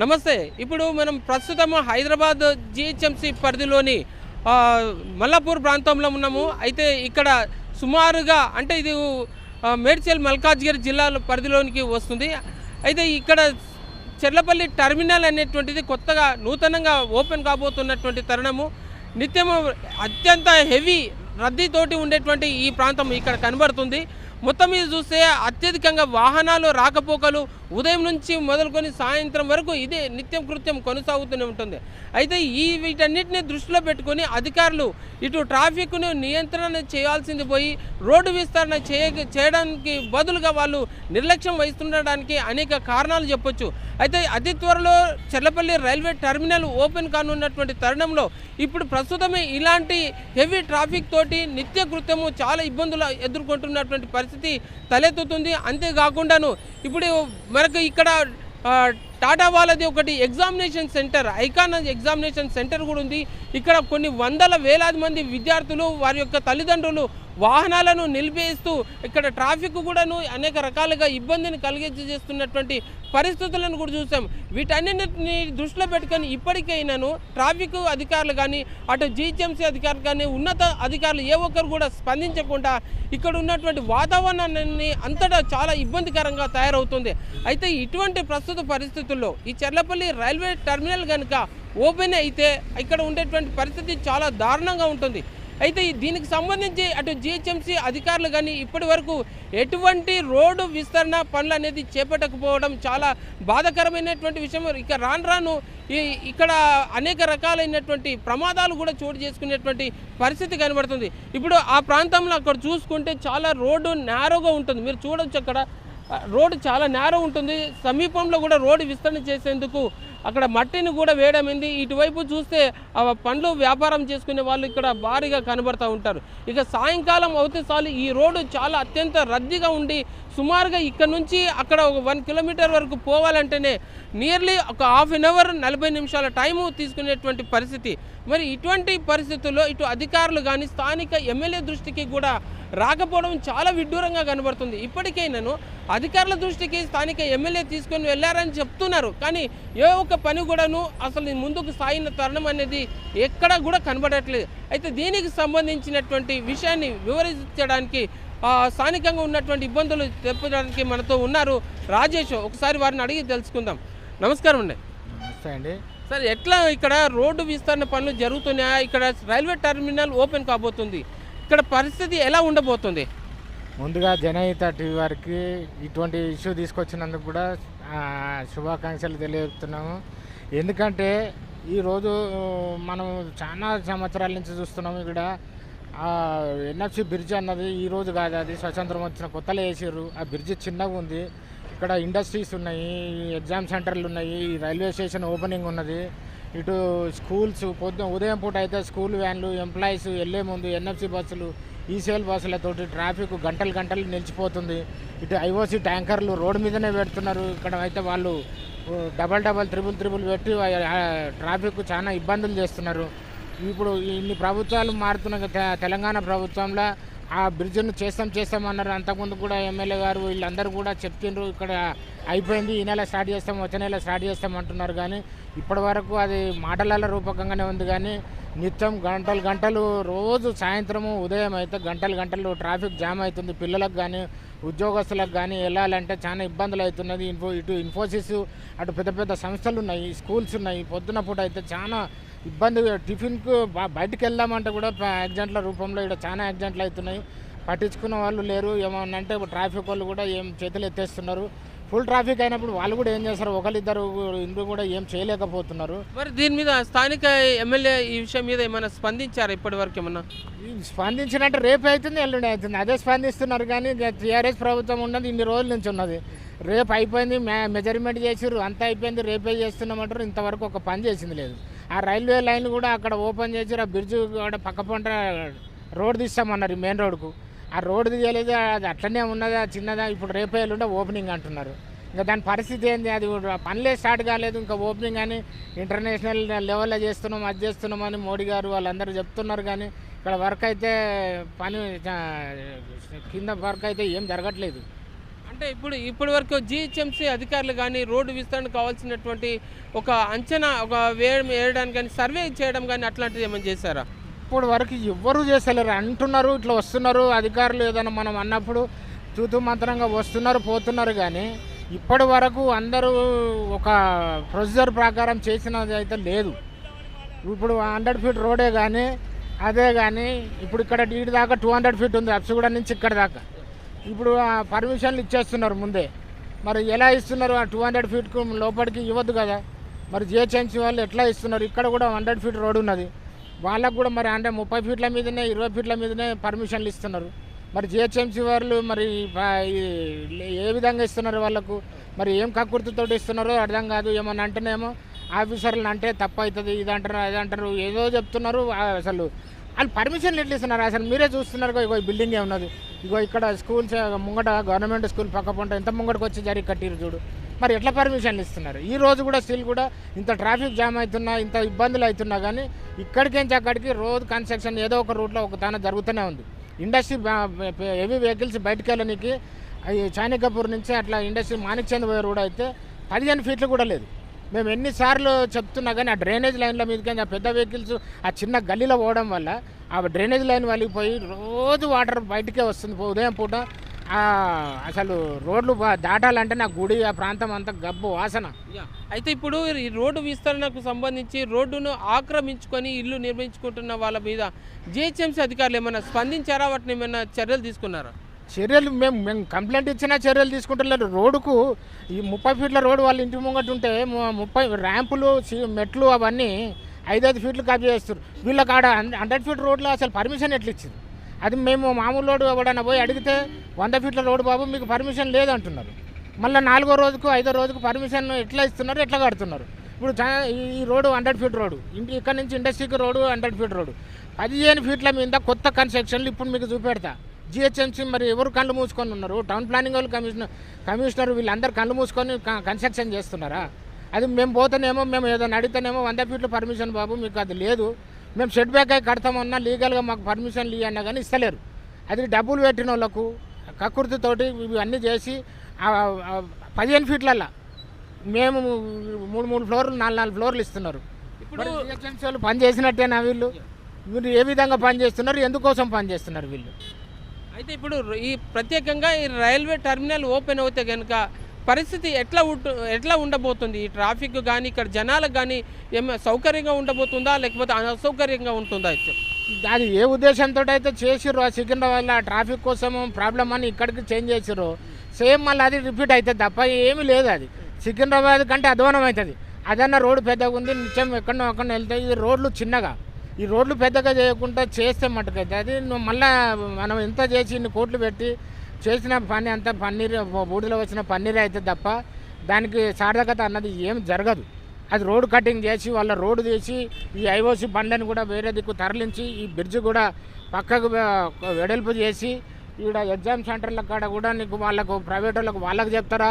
నమస్తే. ఇప్పుడు మనం ప్రస్తుతం హైదరాబాద్ జిహెచ్ఎంసి పరిధిలోని మల్లాపూర్ ప్రాంతంలో ఉన్నాము. అయితే ఇక్కడ సుమారుగా అంటే ఇది మేడ్చల్ మల్కాజ్గిరి జిల్లాల పరిధిలోనికి వస్తుంది. అయితే ఇక్కడ చెర్లపల్లి టర్మినల్ అనేటువంటిది కొత్తగా నూతనంగా ఓపెన్ కాబోతున్నటువంటి తరుణము. నిత్యము అత్యంత హెవీ రద్దీతోటి ఉండేటువంటి ఈ ప్రాంతం ఇక్కడ కనబడుతుంది. మొత్తం మీద చూస్తే అత్యధికంగా వాహనాలు రాకపోకలు ఉదయం నుంచి మొదలుకొని సాయంత్రం వరకు ఇదే నిత్యం కృత్యం కొనసాగుతూనే ఉంటుంది. అయితే ఈ వీటన్నిటిని దృష్టిలో పెట్టుకొని అధికారులు ఇటు ట్రాఫిక్ను నియంత్రణ చేయాల్సింది పోయి రోడ్డు విస్తరణ చేయ చేయడానికి బదులుగా వాళ్ళు నిర్లక్ష్యం వహిస్తుండడానికి అనేక కారణాలు చెప్పొచ్చు. అయితే అతి త్వరలో చెర్లపల్లి రైల్వే టెర్మినల్ ఓపెన్ కానున్నటువంటి తరుణంలో ఇప్పుడు ప్రస్తుతమే ఇలాంటి హెవీ ట్రాఫిక్ తోటి నిత్య కృత్యము చాలా ఇబ్బందులు ఎదుర్కొంటున్నటువంటి పరిస్థితి తలెత్తుతుంది. అంతేకాకుండాను ఇప్పుడు మనకు ఇక్కడ టాటా వాళ్ళది ఒకటి examination centre icon examination centre కూడా ఉంది. ఇక్కడ కొన్ని వందల వేలాది మంది విద్యార్థులు వారి యొక్క తల్లిదండ్రులు వాహనాలను నిలిపేస్తూ ఇక్కడ ట్రాఫిక్ కూడాను అనేక రకాలుగా ఇబ్బందిని కలిగించేస్తున్నటువంటి పరిస్థితులను కూడా చూసాం. వీటన్నిటిని దృష్టిలో పెట్టుకొని ఇప్పటికైనాను ట్రాఫిక్ అధికారులు కానీ అటు జిహెచ్ఎంసీ అధికారులు కానీ ఉన్నత అధికారులు ఏ ఒక్కరు కూడా స్పందించకుండా ఇక్కడ ఉన్నటువంటి వాతావరణాన్ని అంతటా చాలా ఇబ్బందికరంగా తయారవుతుంది. అయితే ఇటువంటి ప్రస్తుత పరిస్థితుల్లో ఈ చెర్లపల్లి రైల్వే టెర్మినల్ కనుక ఓపెన్ అయితే ఇక్కడ ఉండేటువంటి పరిస్థితి చాలా దారుణంగా ఉంటుంది. అయితే దీనికి సంబంధించి అటు జిహెచ్ఎంసీ అధికారులు కానీ ఇప్పటి వరకు ఎటువంటి రోడ్డు విస్తరణ పనులు అనేది చేపట్టకపోవడం చాలా బాధాకరమైనటువంటి విషయం. ఇక రాను రాను ఈ ఇక్కడ అనేక రకాలైనటువంటి ప్రమాదాలు కూడా చోటు చేసుకునేటువంటి పరిస్థితి కనబడుతుంది. ఇప్పుడు ఆ ప్రాంతంలో అక్కడ చూసుకుంటే చాలా రోడ్డు నేరోగా ఉంటుంది. మీరు చూడొచ్చు అక్కడ. రోడ్డు చాలా నేరో ఉంటుంది. సమీపంలో కూడా రోడ్డు విస్తరణ చేసేందుకు అక్కడ మట్టిని కూడా వేయడమైంది ఇటువైపు చూస్తే ఆ పండ్లు వ్యాపారం చేసుకునే వాళ్ళు ఇక్కడ భారీగా కనబడుతూ ఉంటారు. ఇక సాయంకాలం అవుతే చాలు ఈ రోడ్డు చాలా అత్యంత రద్దీగా ఉండి సుమారుగా ఇక్కడ నుంచి అక్కడ ఒక వన్ కిలోమీటర్ వరకు పోవాలంటేనే నియర్లీ ఒక హాఫ్ అన్ అవర్ నలభై నిమిషాల టైము తీసుకునేటువంటి పరిస్థితి. మరి ఇటువంటి పరిస్థితుల్లో ఇటు అధికారులు కానీ స్థానిక ఎమ్మెల్యే దృష్టికి కూడా రాకపోవడం చాలా విడ్డూరంగా కనబడుతుంది. ఇప్పటికైనాను అధికారుల దృష్టికి స్థానిక ఎమ్మెల్యే తీసుకొని వెళ్ళారని చెప్తున్నారు. కానీ ఏ ఒక్క పని కూడాను అసలు ముందుకు సాగిన తరుణం అనేది ఎక్కడా కూడా కనబడట్లేదు. అయితే దీనికి సంబంధించినటువంటి విషయాన్ని వివరించడానికి స్థానికంగా ఉన్నటువంటి ఇబ్బందులు తెప్పడానికి మనతో ఉన్నారు రాజేష్. ఒకసారి వారిని అడిగి తెలుసుకుందాం. నమస్కారం అండి. నమస్తే అండి. సార్ ఎట్లా ఇక్కడ రోడ్డు విస్తరణ పనులు జరుగుతున్నాయా? ఇక్కడ రైల్వే టెర్మినల్ ఓపెన్ కాబోతుంది. ఇక్కడ పరిస్థితి ఎలా ఉండబోతుంది? ముందుగా జనహిత టీవీ వారికి ఇటువంటి ఇష్యూ తీసుకొచ్చినందుకు కూడా శుభాకాంక్షలు తెలియజేస్తున్నాము. ఎందుకంటే ఈరోజు మనం చాలా సంవత్సరాల నుంచి చూస్తున్నాము ఇక్కడ. ఎన్ఎఫ్సి బ్రిడ్జ్ అన్నది ఈ రోజు కాదు అది స్వతంత్రం వచ్చిన కొత్తలో వేసారు ఆ బ్రిడ్జ్ చిన్నగా ఉంది. ఇక్కడ ఇండస్ట్రీస్ ఉన్నాయి ఎగ్జామ్ సెంటర్లు ఉన్నాయి రైల్వే స్టేషన్ ఓపెనింగ్ ఉన్నది. ఇటు స్కూల్స్ పొద్దున ఉదయం పూట అయితే స్కూల్ వ్యాన్లు ఎంప్లాయీస్ వెళ్ళే ముందు ఎన్ఎఫ్సి బస్సులు ఈసీఎల్ బస్సులతోటి ట్రాఫిక్ గంటలు గంటలు నిలిచిపోతుంది. ఇటు ఐఓసి ట్యాంకర్లు రోడ్డు మీదనే పెడుతున్నారు. ఇక్కడ అయితే వాళ్ళు డబల్ డబల్ త్రిబుల్ త్రిబుల్ పెట్టి ట్రాఫిక్ చాలా ఇబ్బందులు చేస్తున్నారు. ఇప్పుడు ఇన్ని ప్రభుత్వాలు మారుతున్న తె- తెలంగాణ ప్రభుత్వంలో ఆ బ్రిడ్జ్ను చేస్తాం చేస్తామన్నారు అంతకుముందు కూడా ఎమ్మెల్యే గారు వీళ్ళందరూ కూడా చెప్తుండ్రు ఇక్కడ అయిపోయింది ఈ నెల స్టార్ట్ చేస్తాం వచ్చే నెల స్టార్ట్ చేస్తాం అంటున్నారు. కానీ ఇప్పటి వరకు అది మాటల రూపకంగానే ఉంది. కానీ నిత్యం గంటలు గంటలు రోజు సాయంత్రము ఉదయం అయితే గంటలు గంటలు ట్రాఫిక్ జామ్ అవుతుంది. పిల్లలకు కానీ ఉద్యోగస్తులకు కానీ వెళ్ళాలంటే చాలా ఇబ్బందులు అవుతున్నది. ఇన్ఫో ఇటు ఇన్ఫోసిస్ అటు పెద్ద పెద్ద సంస్థలు ఉన్నాయి స్కూల్స్ ఉన్నాయి. పొద్దున పూట అయితే చాలా ఇబ్బంది టిఫిన్కు బయటికి వెళ్దామంటే కూడా యాక్సిడెంట్ల రూపంలో ఇక్కడ చాలా యాక్సిడెంట్లు అవుతున్నాయి. పట్టించుకున్న వాళ్ళు లేరు. ఏమన్నా అంటే ట్రాఫిక్ వాళ్ళు కూడా ఏం చేతులు ఎత్తేస్తున్నారు. ఫుల్ ట్రాఫిక్ అయినప్పుడు వాళ్ళు కూడా ఏం చేస్తారు? ఒకరిద్దరు ఇందుకు కూడా ఏం చేయలేకపోతున్నారు. మరి దీని మీద స్థానిక ఎమ్మెల్యే ఈ విషయం మీద ఏమైనా స్పందించారా ఇప్పటి వరకు ఏమన్నా? స్పందించినట్టు రేపు అవుతుంది ఎల్లుండి అవుతుంది అదే స్పందిస్తున్నారు కానీ టీఆర్ఎస్ ప్రభుత్వం ఉన్నది ఇన్ని రోజుల నుంచి ఉన్నది. రేపు అయిపోయింది మెజర్మెంట్ చేసిర్రు అంతా అయిపోయింది రేపే చేస్తున్నామంటారు. ఇంతవరకు ఒక పని చేసింది లేదు. ఆ రైల్వే లైన్ కూడా అక్కడ ఓపెన్ చేసి ఆ బ్రిడ్జ్ కూడా పక్క పంట రోడ్ తీస్తామన్నారు ఈ మెయిన్ రోడ్కు. ఆ రోడ్ తీయలేదు అది అట్లనే ఉన్నదా చిన్నదా ఇప్పుడు రేపే ఉండే ఓపెనింగ్ అంటున్నారు. ఇంకా దాని పరిస్థితి ఏంది అది పనిలే పనులే స్టార్ట్ కాలేదు ఇంకా ఓపెనింగ్ అని ఇంటర్నేషనల్ లెవెల్లో చేస్తున్నాం అది చేస్తున్నాం అని మోడీ గారు వాళ్ళందరూ చెప్తున్నారు కానీ ఇక్కడ వర్క్ అయితే పని కింద వర్క్ అయితే ఏం జరగట్లేదు. అంటే ఇప్పుడు ఇప్పటి వరకు జిహెచ్ఎంసీ అధికారులు కానీ రోడ్డు విస్తరణ కావాల్సినటువంటి ఒక అంచనా ఒక వేయడానికి కానీ సర్వే చేయడం కానీ అట్లాంటిది ఏమైనా చేశారా? ఇప్పుడు వరకు ఎవ్వరూ చేసలేరు అంటున్నారు ఇట్లా వస్తున్నారు అధికారులు ఏదైనా మనం అన్నప్పుడు తూతు మంత్రంగా వస్తున్నారు పోతున్నారు కానీ ఇప్పటి వరకు అందరూ ఒక ప్రొసీజర్ ప్రకారం చేసినది అయితే లేదు. ఇప్పుడు హండ్రెడ్ ఫీట్ రోడే కానీ అదే కానీ ఇప్పుడు ఇక్కడ ఇటు దాకా టూ హండ్రెడ్ ఫీట్ ఉంది అప్సిగూడ నుంచి ఇక్కడ దాకా. ఇప్పుడు ఆ పర్మిషన్లు ఇచ్చేస్తున్నారు ముందే. మరి ఎలా ఇస్తున్నారు? ఆ టూ హండ్రెడ్ ఫీట్కు లోపలికి ఇవ్వద్దు కదా. మరి జిహెచ్ఎంసీ వాళ్ళు ఎట్లా ఇస్తున్నారు? ఇక్కడ కూడా హండ్రెడ్ ఫీట్ రోడ్ ఉన్నది. వాళ్ళకు కూడా మరి అంటే ముప్పై ఫీట్ల మీదనే ఇరవై ఫీట్ల మీదనే పర్మిషన్లు ఇస్తున్నారు. మరి జిహెచ్ఎంసీ వాళ్ళు మరి ఏ విధంగా ఇస్తున్నారు వాళ్ళకు? మరి ఏం కక్కుర్తితో ఇస్తున్నారో అర్థం కాదు. ఏమన్నా అంటేనేమో ఆఫీసర్లు అంటే తప్పు అవుతుంది ఇది అంటారు అది అంటారు ఏదో చెప్తున్నారు అసలు వాళ్ళు పర్మిషన్లు ఎట్లా ఇస్తున్నారు. అసలు మీరే చూస్తున్నారు ఇగో ఈ బిల్డింగ్ ఏ ఉన్నది. ఇగో ఇక్కడ స్కూల్స్ ముంగట గవర్నమెంట్ స్కూల్ పక్క పంట ఎంత ముంగటకు వచ్చి జరిగి కట్టిరు చూడు. మరి ఎట్లా పర్మిషన్లు ఇస్తున్నారు? ఈ రోజు కూడా స్టిల్ కూడా ఇంత ట్రాఫిక్ జామ్ అవుతున్నా ఇంత ఇబ్బందులు అవుతున్నా కానీ ఇక్కడికేంచి అక్కడికి రోజు కన్స్ట్రక్షన్ ఏదో ఒక రూట్లో ఒక తన జరుగుతూనే ఉంది. ఇండస్ట్రీ హెవీ వెహికల్స్ బయటకు వెళ్ళడానికి అవి నుంచి అట్లా ఇండస్ట్రీ మాణిక్చంద్ పోయే రోడ్ అయితే పదిహేను ఫీట్లు కూడా లేదు. మేము ఎన్నిసార్లు చెప్తున్నా కానీ ఆ డ్రైనేజ్ లైన్ల మీదకి ఆ పెద్ద వెహికల్స్ ఆ చిన్న గల్లీలో పోవడం వల్ల ఆ డ్రైనేజ్ లైన్ వలిగిపోయి రోజు వాటర్ బయటకే వస్తుంది ఉదయం పూట. అసలు రోడ్లు దాటాలంటే నా గుడి ఆ ప్రాంతం అంతా గబ్బు వాసన. అయితే ఇప్పుడు ఈ రోడ్డు విస్తరణకు సంబంధించి రోడ్డును ఆక్రమించుకొని ఇల్లు నిర్మించుకుంటున్న వాళ్ళ మీద జిహెచ్ఎంసీ అధికారులు ఏమైనా స్పందించారా? వాటిని ఏమైనా చర్యలు తీసుకున్నారా? చర్యలు మేము మేము కంప్లైంట్ ఇచ్చినా చర్యలు తీసుకుంటలేరు. రోడ్డుకు ఈ ముప్పై ఫీట్ల రోడ్డు వాళ్ళ ఇంటి ముంగట ఉంటే ముప్పై ర్యాంపులు మెట్లు అవన్నీ ఐదైదు ఫీట్లు కాపీ చేస్తారు వీళ్ళకి కాడ హండ్రెడ్ ఫీట్ రోడ్లో అసలు పర్మిషన్ ఎట్లా ఇచ్చింది అది మేము మామూలు రోడ్డు ఎవడన్నా పోయి అడిగితే వంద ఫీట్ల రోడ్డు బాబు మీకు పర్మిషన్ లేదంటున్నారు. మళ్ళీ నాలుగో రోజుకు ఐదో రోజుకు పర్మిషన్ ఎట్లా ఇస్తున్నారు ఎట్లా కడుతున్నారు? ఇప్పుడు ఈ- ఈ రోడ్డు హండ్రెడ్ ఫీట్ రోడ్డు. ఇంటి ఇక్కడ నుంచి ఇండస్ట్రీకి రోడ్డు హండ్రెడ్ ఫీట్ రోడ్డు. పదిహేను ఫీట్ల మీద కొత్త కన్స్ట్రక్షన్లు ఇప్పుడు మీకు చూపెడతా. జిహెచ్ఎంసీ మరి ఎవరు కళ్ళు మూసుకొని ఉన్నారు? టౌన్ ప్లానింగ్ వాళ్ళు కమిషనర్ కమిషనర్ వీళ్ళందరూ కళ్ళు మూసుకొని కన్స్ట్రక్షన్ చేస్తున్నారా? అది మేము పోతేనేమో మేము ఏదైనా అడిగితేనేమో వంద ఫీట్ల పర్మిషన్ బాబు మీకు అది లేదు. మేము షెడ్ బ్యాక్ అయి కడతామన్నా లీగల్గా మాకు పర్మిషన్లు ఇవ్వన్నా కానీ ఇస్తలేరు. అది డబ్బులు పెట్టిన వాళ్ళకు కకృతితోటి ఇవి అన్నీ చేసి పదిహేను ఫీట్లల్లా మేము మూడు మూడు ఫ్లోర్లు నాలుగు నాలుగు ఫ్లోర్లు ఇస్తున్నారు. ఇప్పుడు వాళ్ళు పని చేసినట్టేనా వీళ్ళు? మీరు ఏ విధంగా పని చేస్తున్నారు? ఎందుకోసం పని చేస్తున్నారు వీళ్ళు? అయితే ఇప్పుడు ఈ ప్రత్యేకంగా ఈ రైల్వే టెర్మినల్ ఓపెన్ అవుతే కనుక పరిస్థితి ఎట్లా ఉంటు ఎట్లా ఉండబోతుంది? ఈ ట్రాఫిక్ కానీ ఇక్కడ జనాలకు కానీ ఏమైనా సౌకర్యంగా ఉండబోతుందా? లేకపోతే అసౌకర్యంగా ఉంటుందా? అది ఏ ఉద్దేశంతో అయితే చేసిర్రు ఆ సికింద్రాబాద్ ఆ ట్రాఫిక్ కోసం ప్రాబ్లం అని ఇక్కడికి చేంజ్ చేసిర్రు సేమ్ మళ్ళీ అది రిపీట్ అవుతుంది తప్ప ఏమీ లేదు అది. సికింద్రాబాద్ కంటే అధ్వానం అవుతుంది. అదన్న రోడ్డు పెద్దగా ఉంది నిత్యం ఎక్కడో అక్కడ వెళ్తే ఇది రోడ్లు చిన్నగా. ఈ రోడ్లు పెద్దగా చేయకుండా చేస్తే మటుకైతే అది. నువ్వు మళ్ళా మనం ఎంత చేసి ఇన్ని కోట్లు పెట్టి చేసిన పని అంతా పన్నీర్ బూడిలో వచ్చిన పన్నీరే అయితే తప్ప దానికి సార్థకత అన్నది ఏం జరగదు. అది రోడ్ కటింగ్ చేసి వాళ్ళ రోడ్డు తీసి ఈ ఐఓసి బండ్లను కూడా వేరే దిక్కు తరలించి ఈ బ్రిడ్జ్ కూడా పక్కకు వెడల్పు చేసి ఈడ ఎగ్జామ్ సెంటర్ల కాడ కూడా నీకు వాళ్ళకు ప్రైవేట్ వాళ్ళకు వాళ్ళకి చెప్తారా?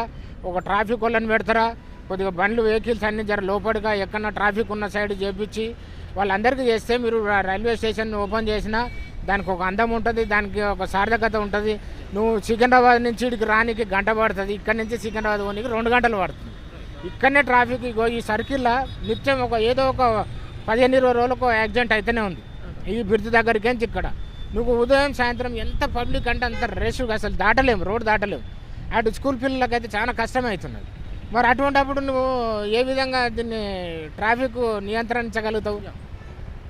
ఒక ట్రాఫిక్ వాళ్ళని పెడతారా? కొద్దిగా బండ్లు వెహికల్స్ అన్ని జర లోపలిగా ఎక్కడన్నా ట్రాఫిక్ ఉన్న సైడ్ చేపించి వాళ్ళందరికీ చేస్తే మీరు రైల్వే స్టేషన్ ఓపెన్ చేసినా దానికి ఒక అందం ఉంటుంది దానికి ఒక సార్థకత ఉంటుంది. నువ్వు సికింద్రాబాద్ నుంచి ఇక్కడికి రానికి గంట పడుతుంది ఇక్కడ నుంచి సికింద్రాబాద్ పోనీకి రెండు గంటలు పడుతుంది. ఇక్కడనే ట్రాఫిక్ ఇగో ఈ సర్కిల్లో నిత్యం ఒక ఏదో ఒక పదిహేను ఇరవై రోజులకు యాక్సిడెంట్ అయితేనే ఉంది. ఈ బ్రిడ్జ్ దగ్గరికి నుంచి ఇక్కడ? నువ్వు ఉదయం సాయంత్రం ఎంత పబ్లిక్ అంటే అంత రేషుగా అసలు దాటలేము రోడ్ దాటలేము. అటు స్కూల్ పిల్లలకైతే చాలా కష్టమవుతున్నది మరి అటువంటిప్పుడు నువ్వు ఏ విధంగా దీన్ని ట్రాఫిక్ నియంత్రించగలుగుతావు?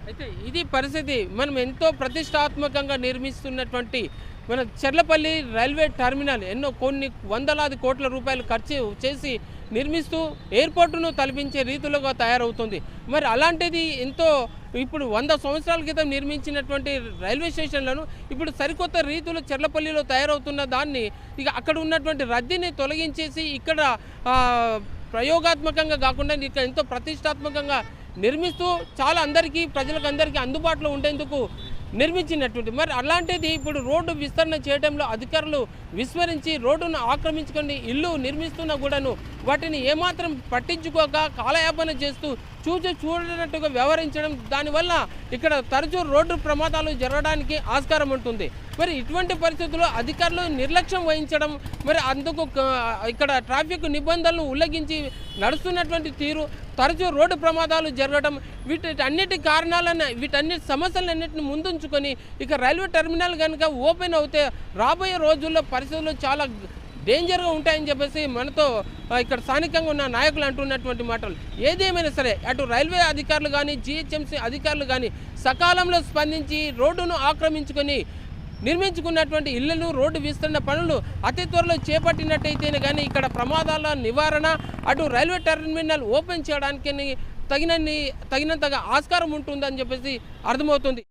అయితే ఇది పరిస్థితి. మనం ఎంతో ప్రతిష్టాత్మకంగా నిర్మిస్తున్నటువంటి మన చెర్లపల్లి రైల్వే టెర్మినల్ ఎన్నో కొన్ని వందలాది కోట్ల రూపాయలు ఖర్చు చేసి నిర్మిస్తూ ఎయిర్పోర్టును తలపించే రీతిలోగా తయారవుతుంది. మరి అలాంటిది ఎంతో ఇప్పుడు వంద సంవత్సరాల క్రితం నిర్మించినటువంటి రైల్వే స్టేషన్లను ఇప్పుడు సరికొత్త రీతిలో చెర్లపల్లిలో తయారవుతున్న దాన్ని ఇక అక్కడ ఉన్నటువంటి రద్దీని తొలగించేసి ఇక్కడ ప్రయోగాత్మకంగా కాకుండా ఇక్కడ ఎంతో ప్రతిష్టాత్మకంగా నిర్మిస్తూ చాలా అందరికీ ప్రజలకు అందరికీ అందుబాటులో ఉండేందుకు నిర్మించినటువంటి మరి అలాంటిది ఇప్పుడు రోడ్డు విస్తరణ చేయడంలో అధికారులు విస్మరించి రోడ్డును ఆక్రమించుకొని ఇల్లు నిర్మిస్తున్నా కూడాను వాటిని ఏమాత్రం పట్టించుకోక కాలయాపన చేస్తూ చూచి చూడనట్టుగా వ్యవహరించడం దానివల్ల ఇక్కడ తరచూ రోడ్డు ప్రమాదాలు జరగడానికి ఆస్కారం ఉంటుంది. మరి ఇటువంటి పరిస్థితుల్లో అధికారులు నిర్లక్ష్యం వహించడం మరి అందుకు ఇక్కడ ట్రాఫిక్ నిబంధనలు ఉల్లంఘించి నడుస్తున్నటువంటి తీరు తరచూ రోడ్డు ప్రమాదాలు జరగడం వీటి అన్నిటి కారణాలను వీటన్నిటి సమస్యలన్నింటిని ముందుంచుకొని ఇక రైల్వే టెర్మినల్ కనుక ఓపెన్ అవుతే రాబోయే రోజుల్లో పరిస్థితులు చాలా డేంజర్గా ఉంటాయని చెప్పేసి మనతో ఇక్కడ స్థానికంగా ఉన్న నాయకులు అంటున్నటువంటి మాటలు. ఏదేమైనా సరే అటు రైల్వే అధికారులు కానీ జిహెచ్ఎంసీ అధికారులు కానీ సకాలంలో స్పందించి రోడ్డును ఆక్రమించుకొని నిర్మించుకున్నటువంటి ఇళ్ళను రోడ్డు విస్తరణ పనులు అతి త్వరలో చేపట్టినట్టయితేనే కానీ ఇక్కడ ప్రమాదాల నివారణ అటు రైల్వే టెర్మినల్ ఓపెన్ చేయడానికి తగినన్ని తగినంతగా ఆస్కారం ఉంటుందని చెప్పేసి అర్థమవుతుంది.